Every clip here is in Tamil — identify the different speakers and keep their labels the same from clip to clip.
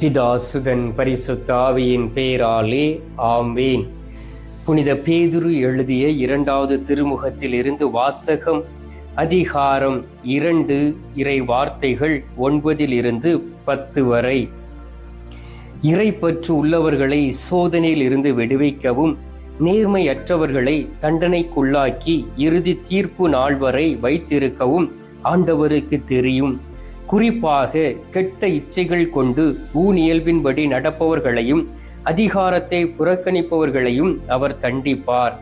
Speaker 1: பிதாசுதன் பரிசுத்தாவியின் பேராலே ஆம்பேன் புனித பேதுரு எழுதிய இரண்டாவது திருமுகத்தில் இருந்து வாசகம் அதிகாரம் இரண்டு இறை வார்த்தைகள் ஒன்பதில் இருந்து பத்து வரை. இறைப்பற்று உள்ளவர்களை சோதனையில் இருந்து விடுவிக்கவும் நேர்மையற்றவர்களை தண்டனைக்குள்ளாக்கி இறுதி தீர்ப்பு நாள் வரை வைத்திருக்கவும் ஆண்டவருக்கு தெரியும். குறிப்பாக கெட்ட இச்சைகள் கொண்டு ஊனியல்பின்படி நடப்பவர்களையும் அதிகாரத்தை புறக்கணிப்பவர்களையும் அவர் தண்டிப்பார்.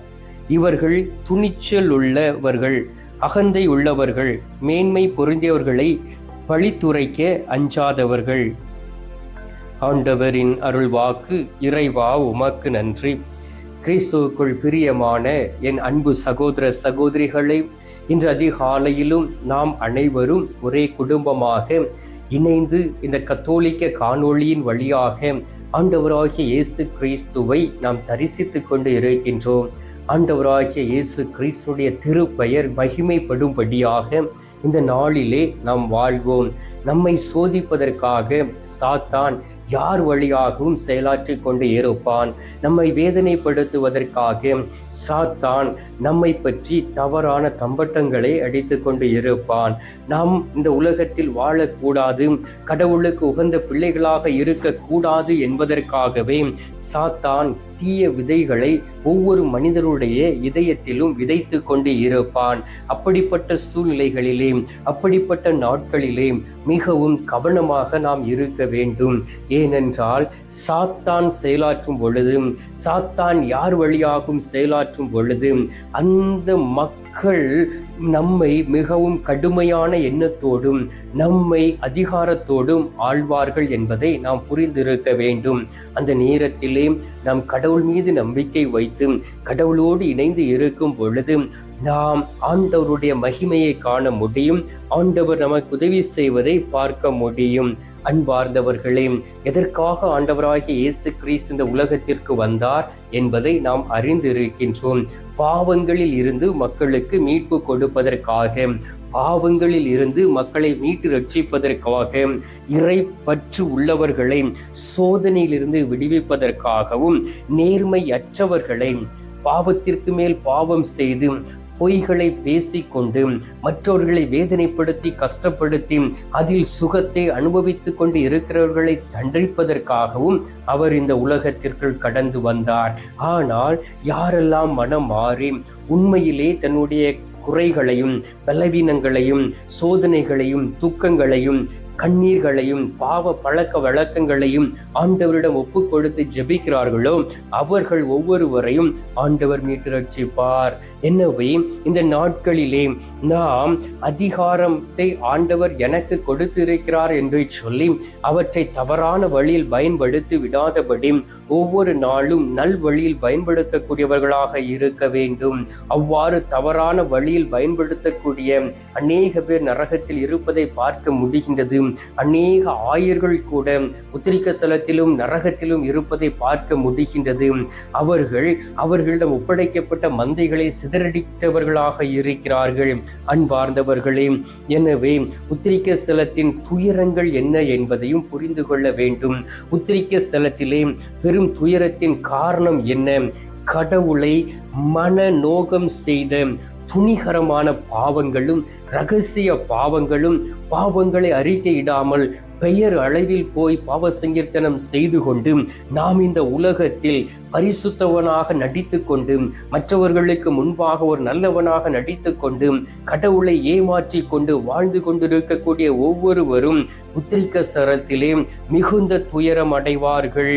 Speaker 1: இவர்கள் துணிச்சல் உள்ளவர்கள் அகந்தை உள்ளவர்கள் மேன்மை பொருந்தியவர்களை பழித்துரைக்க அஞ்சாதவர்கள். ஆண்டவரின் அருள்வாக்கு இறைவா உமக்கு நன்றி. கிறிஸ்துவுக்குள் பிரியமான என் அன்பு சகோதர சகோதரிகளை இன்று அதிகாலையிலும் நாம் அனைவரும் ஒரே குடும்பமாக இணைந்து இந்த கத்தோலிக்க காணொளியின் வழியாக ஆண்டவராகிய இயேசு கிறிஸ்துவை நாம் தரிசித்து கொண்டு இருக்கின்றோம். ஆண்டவராகிய இயேசு கிறிஸ்துடைய திருப்பெயர் மகிமைப்படும்படியாக இந்த நாளிலே நாம் வாழ்வோம். நம்மை சோதிப்பதற்காக சாத்தான் யார் வழியாகவும் செயலாற்றி கொண்டு இருப்பான்? நம்மை வேதனைப்படுத்துவதற்காக சாத்தான் நம்மை பற்றி தவறான தம்பட்டங்களை அடித்து கொண்டு இருப்பான். நாம் இந்த உலகத்தில் வாழக்கூடாது கடவுளுக்கு உகந்த பிள்ளைகளாக இருக்கக்கூடாது என்பதற்காகவே சாத்தான் தீய விதைகளை ஒவ்வொரு மனிதருடைய இதயத்திலும் விதைத்து கொண்டு இருப்பான். அப்படிப்பட்ட சூழ்நிலைகளிலே அப்படிப்பட்ட நாட்களிலே மிகவும் கவனமாக நாம் இருக்க வேண்டும். ஏனென்றால் சாத்தான் செயலாற்றும் பொழுது சாத்தான் யார் வழியாகும் செயலாற்றும் பொழுது அந்த மக்கள் நம்மை மிகவும் கடுமையான எண்ணத்தோடும் நம்மை அதிகாரத்தோடும் ஆழ்வார்கள் என்பதை நாம் புரிந்திருக்க வேண்டும். அந்த நேரத்திலே நாம் கடவுள் மீது நம்பிக்கை வைத்து கடவுளோடு இணைந்து இருக்கும் பொழுது நாம் ஆண்டவருடைய மகிமையை காண முடியும் ஆண்டவர் நமக்கு உதவி செய்வதை பார்க்க முடியும். அன்பார்ந்தவர்களே எதற்காக ஆண்டவராகிய இயேசு கிறிஸ்து இந்த உலகத்திற்கு வந்தார் என்பதை நாம் அறிந்திருக்கின்றோம். பாவங்களில் இருந்து மக்களுக்கு மீட்பு கொடுப்பதற்காக பாவங்களில் இருந்து மக்களை மீட்டு ரட்சிப்பதற்காக இறை பற்று உள்ளவர்களை சோதனையிலிருந்து விடுவிப்பதற்காகவும் நேர்மையற்றவர்களை பாவத்திற்கு மேல் பாவம் செய்து பொய்களை பேசிக்கொண்டு மற்றவர்களை வேதனைப்படுத்தி கஷ்டப்படுத்தி அதில் சுகத்தை அனுபவித்து கொண்டு இருக்கிறவர்களை தண்டிப்பதற்காகவும் அவர் இந்த உலகத்திற்குள் கடந்து வந்தார். ஆனால் யாரெல்லாம் மனம் மாறி உண்மையிலே தன்னுடைய குறைகளையும் பலவீனங்களையும் சோதனைகளையும் துக்கங்களையும் கண்ணீர்களையும் பாவ பழக்க வழக்கங்களையும் ஆண்டவரிடம் ஒப்பு கொடுத்து ஜெபிக்கிறார்களோ அவர்கள் ஒவ்வொருவரையும் ஆண்டவர் மீட்டு ரட்சிப்பார். எனவே இந்த நாட்களிலே நாம் அதிகாரத்தை ஆண்டவர் எனக்கு கொடுத்திருக்கிறார் என்று சொல்லி அவற்றை தவறான வழியில் பயன்படுத்தி விடாதபடி ஒவ்வொரு நாளும் நல் வழியில் பயன்படுத்தக்கூடியவர்களாக இருக்க வேண்டும். அவ்வாறு தவறான வழியில் பயன்படுத்தக்கூடிய அநேக பேர் நரகத்தில் இருப்பதை பார்க்க முடிகின்றது. அநேக ஆயர்கள் கூட உத்திரிக்க ஸ்தலத்திலும் நரகத்திலும் இருப்பதை பார்க்க முடிகின்றது. அவர்கள் அவர்களிடம் ஒப்படைக்கப்பட்ட மந்தைகளை சிதறடித்தவர்களாக இருக்கிறார்கள். அன்பார்ந்தவர்களே எனவே உத்திரிக்க ஸ்தலத்தின் துயரங்கள் என்ன என்பதையும் புரிந்து கொள்ள வேண்டும். உத்திரிக்க ஸ்தலத்திலே பெரும் துயரத்தின் காரணம் என்ன? கடவுளை மன நோகம் செய்த துணிகரமான பாவங்களும் ரகசிய பாவங்களும் பாவங்களை அறிக்கையிடாமல் பெயர் அளவில் போய் பாவ சங்கீர்த்தனம் செய்து கொண்டு நாம் இந்த உலகத்தில் பரிசுத்தவனாக நடித்து கொண்டு மற்றவர்களுக்கு முன்பாக ஒரு நல்லவனாக நடித்து கொண்டு கடவுளை ஏமாற்றி கொண்டு வாழ்ந்து கொண்டிருக்கக்கூடிய ஒவ்வொருவரும் உத்திரிக்க சரத்திலே மிகுந்த துயரம் அடைவார்கள்.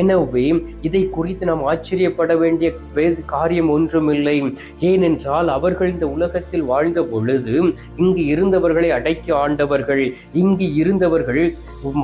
Speaker 1: எனவே இதை குறித்து நாம் ஆச்சரியப்பட வேண்டிய காரியம் ஒன்றுமில்லை. ஏனென்றால் அவர் அவர்கள் இந்த உலகத்தில் வாழ்ந்த பொழுது இங்கு இருந்தவர்களை அடக்கி ஆண்டவர்கள் இங்கு இருந்தவர்கள்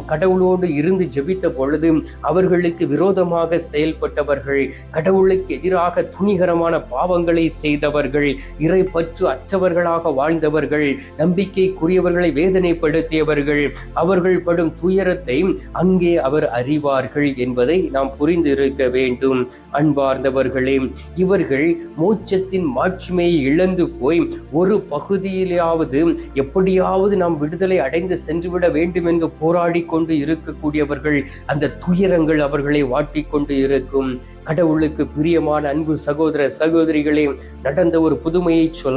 Speaker 1: கடவுளோடு இருந்து ஜெபித்த பொழுது அவர்களுக்கு விரோதமாக செயல்பட்டவர்கள் கடவுளுக்கு எதிராக துணிகரமான பாவங்களை செய்தவர்கள் இறை பற்று அற்றவர்களாக வாழ்ந்தவர்கள் நம்பிக்கைக்குரியவர்களை வேதனைப்படுத்தியவர்கள் அவர்கள் படும் துயரத்தை அங்கே அவர் அறிவார்கள் என்பதை நாம் புரிந்திருக்க வேண்டும். அன்பார்ந்தவர்களே இவர்கள் மோட்சத்தின் மாட்சிமையை இழந்து போய் ஒரு பகுதியிலாவது எப்படியாவது நாம் விடுதலை அடைந்து சென்றுவிட வேண்டும் என்று போராடி கொண்டு இருக்கக்கூடியவர்கள் அந்த துயரங்கள் அவர்களை வாட்டி கொண்டு இருக்கும். கடவுளுக்கு பிரியமான அன்பு சகோதர சகோதரிகளே நடந்த ஒரு புதுமையை சொல்ல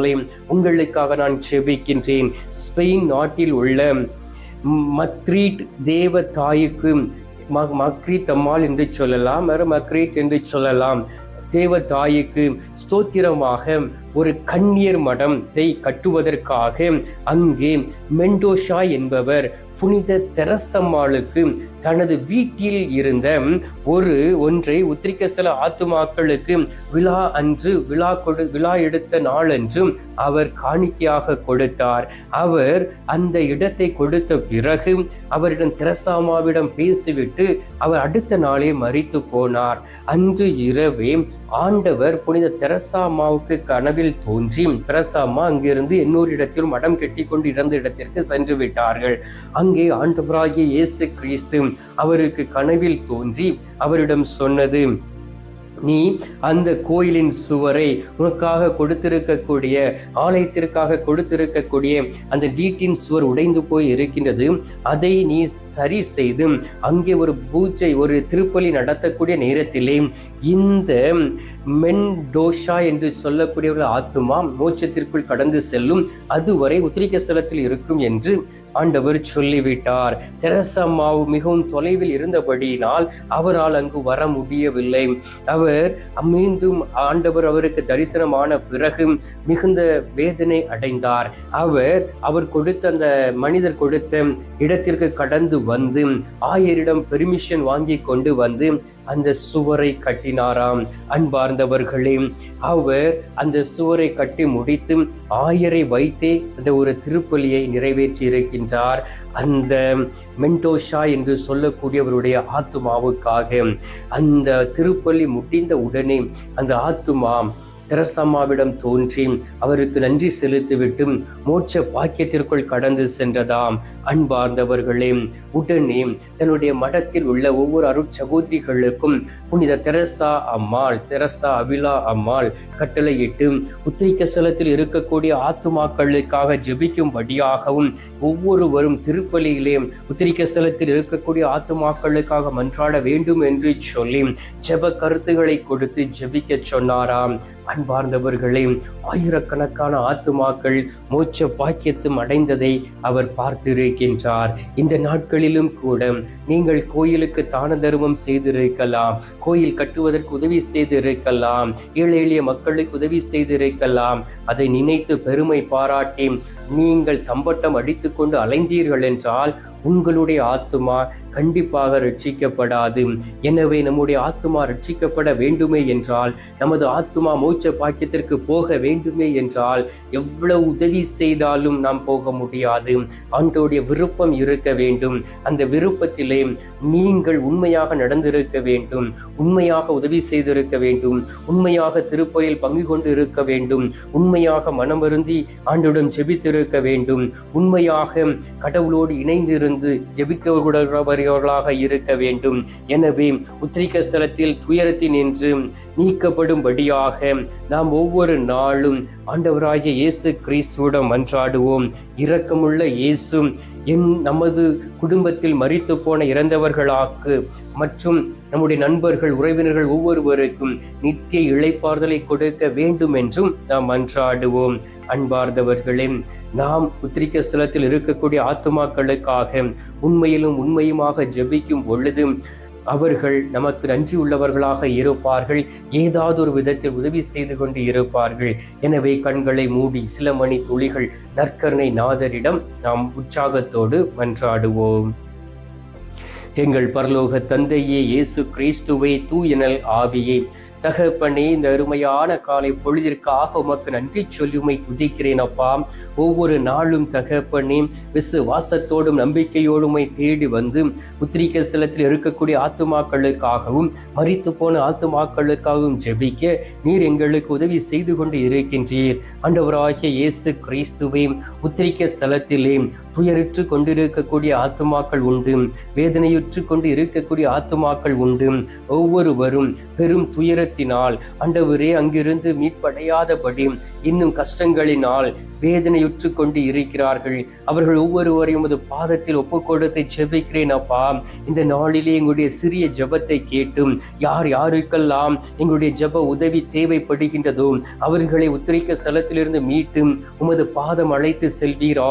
Speaker 1: உங்களுக்காக நான் செபிக்கின்றேன். ஸ்பெயின் நாட்டில் உள்ள மத்ரீட் தேவ தாய்க்கு மக்ரீத் அம்மாள் என்று சொல்லலாம் மறு மக்ரீட் என்று சொல்லலாம். தேவ தாய்க்கு ஸ்தோத்திரமாக ஒரு கண்ணீர் மடத்தை கட்டுவதற்காக அங்கே மெண்டோஷா என்பவர் புனித தெரசம்மாளுக்கு தனது வீட்டில் இருந்த ஒரு ஒன்றை உத்திரிக்கஸ்தல ஆத்துமாக்களுக்கு விழா அன்று விழா கொடு விழா எடுத்த நாளன்றும் அவர் காணிக்கையாக கொடுத்தார். அவர் அந்த இடத்தை கொடுத்த பிறகு அவரிடம் தெரசாமாவிடம் பேசிவிட்டு அவர் அடுத்த நாளே மறித்து போனார். அன்று இரவே ஆண்டவர் புனித தெரசாமாவுக்கு கனவில் தோன்றி தெரசாமா அங்கிருந்து இன்னொரு இடத்தில் மடம் கெட்டி கொண்டு இறந்த இடத்திற்கு சென்று விட்டார்கள். அங்கே ஆண்டவராகிய இயேசு கிறிஸ்து அவருக்கு கனவில் தோன்றி அவரிடம் சொன்னது நீ அந்த கோயிலின் சுவரை உனக்காக கொடுத்திருக்கக்கூடிய ஆலயத்திற்காக கொடுத்திருக்கக்கூடிய அந்த வீட்டின் சுவர் உடைந்து போய் இருக்கின்றது. அதை நீ சரி செய்து அங்கே ஒரு பூஜை ஒரு திருப்பலி நடத்தக்கூடிய நேரத்திலே இந்த மென்டோஷா என்று சொல்லக்கூடிய ஒரு ஆத்துமா மோட்சத்திற்குள் கடந்து செல்லும். அதுவரை உத்திரிக்க ஸ்தலத்தில் இருக்கும் என்று ஆண்டவர் சொல்லிவிட்டார். தெரசம்மாவு மிகவும் தொலைவில் இருந்தபடியினால் அவரால் அங்கு வர முடியவில்லை. அவர் மீண்டும் ஆண்டவர் அவருக்கு தரிசனமான பிறகு மிகுந்த வேதனை அடைந்தார். அவர் அவர் கொடுத்த அந்த மனிதர் கொடுத்த இடத்திற்கு கடந்து வந்து ஆயரிடம் பெர்மிஷன் வாங்கி கொண்டு வந்து அந்த சுவரை கட்டினாராம். அன்பார்ந்தவர்களே அவர் அந்த சுவரை கட்டி முடித்து ஆயரை வைத்தே அந்த ஒரு திருப்பலியை நிறைவேற்றி இருக்கின்றார் அந்த மென்டோஷா என்று சொல்லக்கூடியவருடைய ஆத்துமாவுக்காக அந்த திருப்பலி முடிந்த உடனே அந்த ஆத்துமா தெரசம்மாவிடம் தோன்றி அவருக்கு நன்றி செலுத்திவிட்டு மோட்ச பாக்கியத்திற்குள் கடந்து சென்றதாம். அன்பார்ந்தவர்களே உடனே தன்னுடைய மடத்தில் உள்ள ஒவ்வொரு அருட்சகோதரிகளுக்கும் புனித தெரசா அம்மாள் தெரசா அபிலா அம்மாள் கட்டளையிட்டு உத்திரிக்க ஸ்தலத்தில் இருக்கக்கூடிய ஆத்துமாக்களுக்காக ஜெபிக்கும்படியாகவும் ஒவ்வொருவரும் திருப்பலியிலே உத்திரிக்க ஸ்தலத்தில் இருக்கக்கூடிய ஆத்துமாக்களுக்காக மன்றாட வேண்டும் என்று சொல்லி ஜெப கருத்துக்களை கொடுத்து ஜெபிக்க சொன்னாராம். அன்பார்ந்தவர்களே ஆயிரக்கணக்கான ஆத்துமாக்கள் மோட்ச பாக்கியத்தும் அடைந்ததை அவர் பார்த்திருக்கின்றார். இந்த நாட்களிலும் கூட நீங்கள் கோயிலுக்கு தான தர்மம் செய்திருக்கலாம் கோயில் கட்டுவதற்கு உதவி செய்திருக்கலாம் ஏழை எளிய மக்களுக்கு உதவி செய்திருக்கலாம். அதை நினைத்து பெருமை பாராட்டி நீங்கள் தம்பட்டம் அடித்துக்கொண்டு அலைந்தீர்கள் என்றால் உங்களுடைய ஆத்துமா கண்டிப்பாக ரட்சிக்கப்படாது. எனவே நம்முடைய ஆத்மா ரட்சிக்கப்பட வேண்டுமே என்றால் நமது ஆத்மா மோட்ச பாக்கியத்திற்கு போக வேண்டுமே என்றால் எவ்வளவு உதவி செய்தாலும் நாம் போக முடியாது. ஆண்டோடைய விருப்பம் இருக்க வேண்டும். அந்த விருப்பத்திலே நீங்கள் உண்மையாக நடந்திருக்க வேண்டும். உண்மையாக உதவி செய்திருக்க வேண்டும். உண்மையாக திருப்பலியில் பங்கு கொண்டு இருக்க வேண்டும். உண்மையாக மனமருந்தி ஆண்டுடன் ஜெபித்திருக்க வேண்டும். உண்மையாக கடவுளோடு இணைந்து இருந்து ஜெபிக்கவர்களாக இருக்க வேண்டும். எனவே உத்திரிக்க ஸ்தலத்தில் துயரத்தின் என்று நீக்கப்படும்படியாக நாம் ஒவ்வொரு நாளும் ஆண்டவராகிய இயேசு கிறிஸ்துவிடம் மன்றாடுவோம். இரக்கமுள்ள இயேசும் என் நமது குடும்பத்தில் மறித்து போன இறந்தவர்களாக்கு மற்றும் நம்முடைய நண்பர்கள் உறவினர்கள் ஒவ்வொருவருக்கும் நித்திய இழைப்பார்தலை கொடுக்க வேண்டும் என்றும் நாம் மன்றாடுவோம். அன்பார்ந்தவர்களே நாம் உத்திரிக்க ஸ்தலத்தில் இருக்கக்கூடிய ஆத்துமாக்களுக்காக உண்மையிலும் உண்மையுமாக ஜெபிக்கும் பொழுது அவர்கள் நமக்கு நன்றி உள்ளவர்களாக இருப்பார்கள். ஏதாவது ஒரு விதத்தில் உதவி செய்து கொண்டு இருப்பார்கள். எனவே கண்களை மூடி சில மணி துளிகள் நற்கருணை நாதரிடம் நாம் உற்சாகத்தோடு மன்றாடுவோம். எங்கள் பரலோக தந்தையே இயேசு கிறிஸ்துவை தூயனல் ஆவியை. தகப்பனே இந்த அருமையான காலை பொழுதிற்காக உமக்கு நன்றி சொல்லி உமை துதிக்கிறேன் அப்பா. ஒவ்வொரு நாளும் தகப்பனே விசுவாசத்தோடும் நம்பிக்கையோடுமை தேடி வந்து உத்திரிக்க ஸ்தலத்தில் இருக்கக்கூடிய ஆத்துமாக்களுக்காகவும் மறித்து போன ஆத்துமாக்களுக்காகவும் ஜெபிக்க நீர் எங்களுக்கு உதவி செய்து கொண்டு இருக்கின்றீர். ஆண்டவராகிய இயேசு கிறிஸ்துவே உத்திரிக்க ஸ்தலத்திலே துயருற்று கொண்டிருக்கக்கூடிய ஆத்துமாக்கள் உண்டு வேதனையுற்று கொண்டு இருக்கக்கூடிய ஆத்துமாக்கள் உண்டு. ஒவ்வொருவரும் பெரும் துயர துயரத்தினால் அண்டவரே அங்கிருந்து மீட்படையாதபடி இன்னும் கஷ்டங்களினால் வேதனையுற்று கொண்டு இருக்கிறார்கள். அவர்கள் ஒவ்வொருவரையும் உமது பாதத்தில் ஒப்பு கொடுத்து ஜெபிக்கிறேன் அப்பா. இந்த நாளிலே எங்களுடைய சிறிய ஜெபத்தை கேட்டும். யார் யாருக்கெல்லாம் எங்களுடைய ஜெப உதவி தேவைப்படுகின்றதோ அவர்களை உத்திரிக்க ஸ்தலத்திலிருந்து மீட்டும் உமது பாதம் அழைத்து செல்வீராக.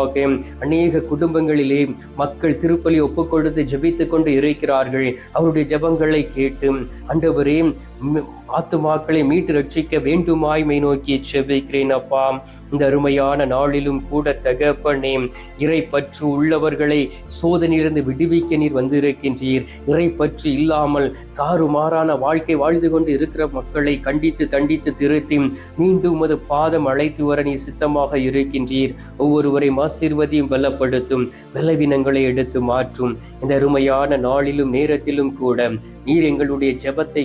Speaker 1: அநேக குடும்பங்களிலே மக்கள் திருப்பலி ஒப்பு கொடுத்து ஜெபித்துக் கொண்டு இருக்கிறார்கள். அவருடைய ஜெபங்களை கேட்டும். அண்டவரே ஆத்துமாக்களை மீட்டு ரட்சிக்க வேண்டுமாய் மை நோக்கி செபிக்கிறேன் அப்பா. இந்த அருமையான நாளிலும் கூட தகப்பனே இறை பற்று உள்ளவர்களை சோதனையிலிருந்து விடுவிக்க நீர் வந்திருக்கின்றீர். இறை பற்று இல்லாமல் தாறுமாறான வாழ்க்கை வாழ்ந்து கொண்டு இருக்கிற மக்களை கண்டித்து தண்டித்து திருத்தி மீண்டும் உமது பாதம் அழைத்து வர நீ சித்தமாக இருக்கின்றீர். ஒவ்வொருவரையும் ஆசீர்வதியும் பலப்படுத்தும் பலவீனங்களை எடுத்து மாற்றும். இந்த அருமையான நாளிலும் நேரத்திலும் கூட நீர் எங்களுடைய ஜெபத்தை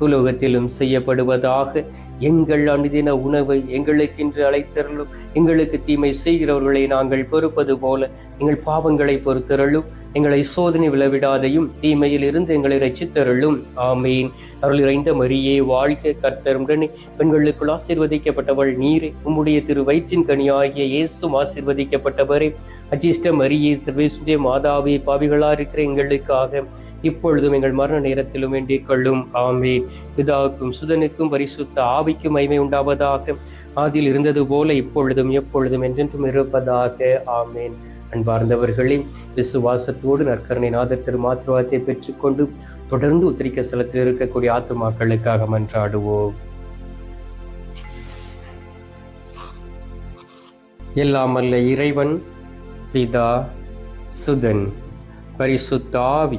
Speaker 1: உலோகத்திலும் செய்யப்படுவதாக எங்கள் அனுதின உணவை எங்களுக்கென்று அழைத்தருளும். எங்களுக்கு தீமை செய்கிறவர்களை நாங்கள் பொறுப்பது போல எங்கள் பாவங்களை பொறுத்தருளும். எங்களை சோதனை விளவிடாதையும் தீமையில் இருந்து எங்களை ரச்சித்தருளும் ஆமீன். அருள் இறைந்த மரியே வாழ்க கர்த்தருடனே. பெண்களுக்குள் ஆசீர்வதிக்கப்பட்டவள் நீரே. உம்முடைய திரு வயிற்றின் கனியாகிய இயேசும் ஆசீர்வதிக்கப்பட்டவரே. அஜிஷ்ட மரியே சர்வேசுடைய மாதாவே பாவிகளா இருக்கிற எங்களுக்காக இப்பொழுதும் எங்கள் மரண நேரத்திலும் வேண்டிக் கொள்ளும். ஆமே பிதாவுக்கும் சுதனுக்கும் பரிசுத்த ஆவிக்கும் மைமை உண்டாவதாக. அதில் இருந்தது போல இப்பொழுதும் எப்பொழுதும் என்றென்றும் இருப்பதாக. ஆமேன். அன்பார்ந்தவர்களே விசுவாசத்தோடு நற்கரணை நாத திரும் ஆசீர்வாதத்தை பெற்றுக்கொண்டு தொடர்ந்து உத்திரிக்க ஸ்தலத்தில் இருக்கக்கூடிய ஆத்துமாக்களுக்காக மன்றாடுவோம். எல்லாம் அல்ல இறைவன் பிதா சுதன் பரிசுத்தாவி